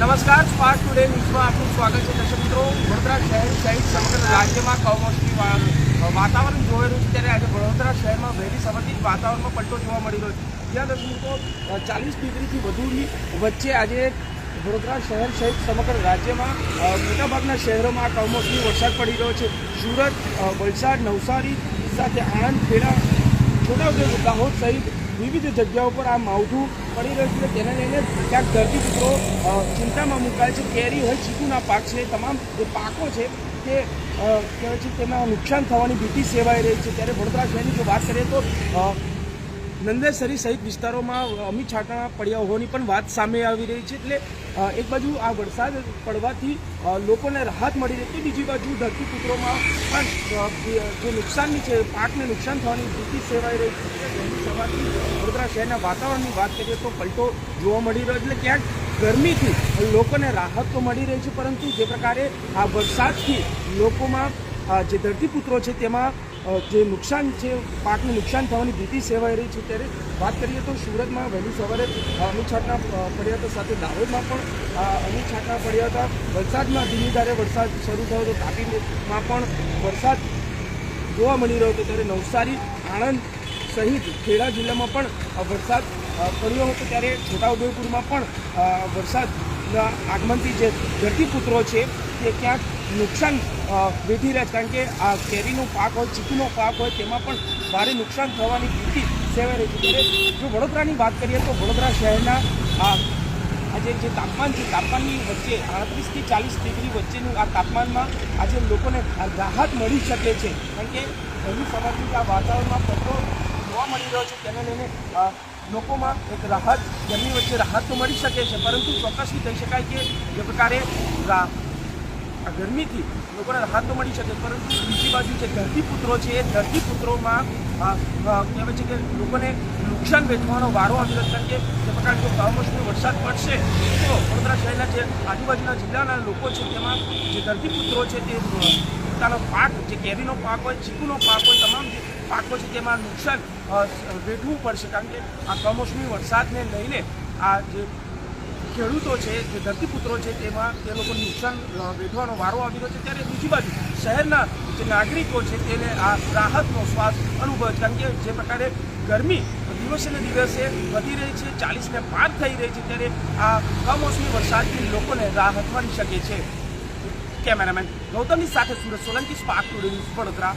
નમસ્કાર spark today ન્યૂઝમાં આપનું સ્વાગત છે દર્શક મિત્રો. વડોદરા શહેર સહિત સમગ્ર રાજ્યમાં કમોસમી વાતાવરણ જોઈ રહ્યું છે ત્યારે આજે વડોદરા શહેરમાં વહેલી સવારથી વાતાવરણમાં પલટો જોવા મળી રહ્યો છે. જ્યાં દર્શક મિત્રો ચાલીસ ડિગ્રીથી વધુની વચ્ચે આજે વડોદરા શહેર સહિત સમગ્ર રાજ્યમાં મોટાભાગના શહેરોમાં કમોસમી વરસાદ પડી રહ્યો છે. સુરત વલસાડ, નવસારી સાથે આણંદ, ખેડા, છોટાઉદેપુર, દાહોદ સહિત વિવિધ જગ્યાઓ પર આ માવઠું પડી રહ્યું છે. તેને લઈને ક્યાંક ધરતીપુત્રો અ, ચિંતામાં મુકાય છે. કેરી હોય ચીકુના પાક છે. તમામ જે પાકો છે તે કહેવાય છે તેમાં નુકસાન થવાની ભીતિ સેવાઈ રહી છે. ત્યારે વડોદરા શહેરની જો વાત કરીએ તો નંદેસરી સહિત વિસ્તારોમાં અમી છાંટા પડ્યા હોવાની પણ વાત સામે આવી રહી છે. એટલે એક બાજુ આ વરસાદ પડવાથી લોકોને રાહત મળી રહી છે બીજી બાજુ ધરતીપુત્રોમાં પણ જે નુકસાનની છે, પાકને નુકસાન થવાની ભીતિ સેવાઈ રહી છે. સવારથી વડોદરા શહેરના વાતાવરણની વાત કરીએ તો પલટો જોવા મળી રહ્યો એટલે ક્યાંક ગરમીથી લોકોને રાહત તો મળી રહી છે, પરંતુ જે પ્રકારે આ વરસાદથી લોકોમાં જે ધરતીપુત્રો છે તેમાં જે નુકસાન છે પાકનું નુકસાન થવાની ભીતિ સેવાઈ રહી છે ત્યારે વાત કરીએ તો સુરતમાં વહેલી સવારે અનુછાટના પડ્યા હતા સાથે દાહોદમાં પણ અ, અનુછાટના પડ્યા હતા. વરસાદમાં ધીમી ધારે વરસાદ શરૂ થયો હતો. તાપીમાં પણ વરસાદ જોવા મળી રહ્યો હતો ત્યારે નવસારી આણંદ સહિત ખેડા જિલ્લામાં પણ વરસાદ પડ્યો હતો. ત્યારે છોટાઉદેપુરમાં પણ અ, વરસાદના આગમનથી જે ધરતીપુત્રો છે, તે ક્યાંક નુકસાન વેધી રહ્યા છે. કારણ કે આ કેરીનો પાક હોય, ચીકુનો પાક હોય, તેમાં પણ ભારે નુકસાન થવાની ભીતિ સેવાઈ રહી છે. જો વડોદરાની વાત કરીએ તો વડોદરા શહેરના આ આજે જે તાપમાન છે, તાપમાનની વચ્ચે આડત્રીસથી ચાલીસ ડિગ્રી વચ્ચેનું આ તાપમાનમાં આજે લોકોને રાહત મળી શકે છે. કારણ કે વહેલી સવારથી આ વાતાવરણમાં પત્રો જોવા મળી રહ્યો છે. તેને લઈને લોકોમાં એક રાહત ગરમી વચ્ચે રાહત તો મળી શકે છે, પરંતુ ચોક્કસથી કહી શકાય કે જે પ્રકારે ગરમીથી લોકોને રાહત તો મળી શકે, પરંતુ બીજી બાજુ જે ધરતીપુત્રો છે, એ ધરતીપુત્રોમાં કહેવાય છે કે લોકોને નુકસાન વેચવાનો વારો આવી રહ્યો કારણ કે જે પ્રકારે જો કમોસમી વરસાદ પડશે, તો વડોદરા શહેરના જે આજુબાજુના જિલ્લાના લોકો છે, તેમાં જે ધરતીપુત્રો છે, તે પોતાનો પાક, જે કેરીનો પાક હોય, ચીકુનો પાક હોય, તમામ જે પાકો છે, તેમાં નુકસાન વેઠવું પડશે કારણ કે આ કમોસમી વરસાદને લઈને આ જે ખેડૂતો છે, જે ધરતીપુત્રો છે, તેમાં તે લોકો નુકસાન વેઠવાનો વારો આવી રહ્યો છે. ત્યારે બીજી બાજુ શહેરના જે નાગરિકો છે, તેને આ રાહતનો શ્વાસ અનુભવ કારણ કે જે પ્રકારે ગરમી દિવસે ને દિવસે વધી રહી છે ચાલીસને પાર થઈ રહી છે, ત્યારે આ કમોસમી વરસાદથી લોકોને રાહત મળી શકે છે. કેમેરામેન ગૌતમની સાથે સુરત સોલંકી, સ્પાર્ક ટુડે વડોદરા.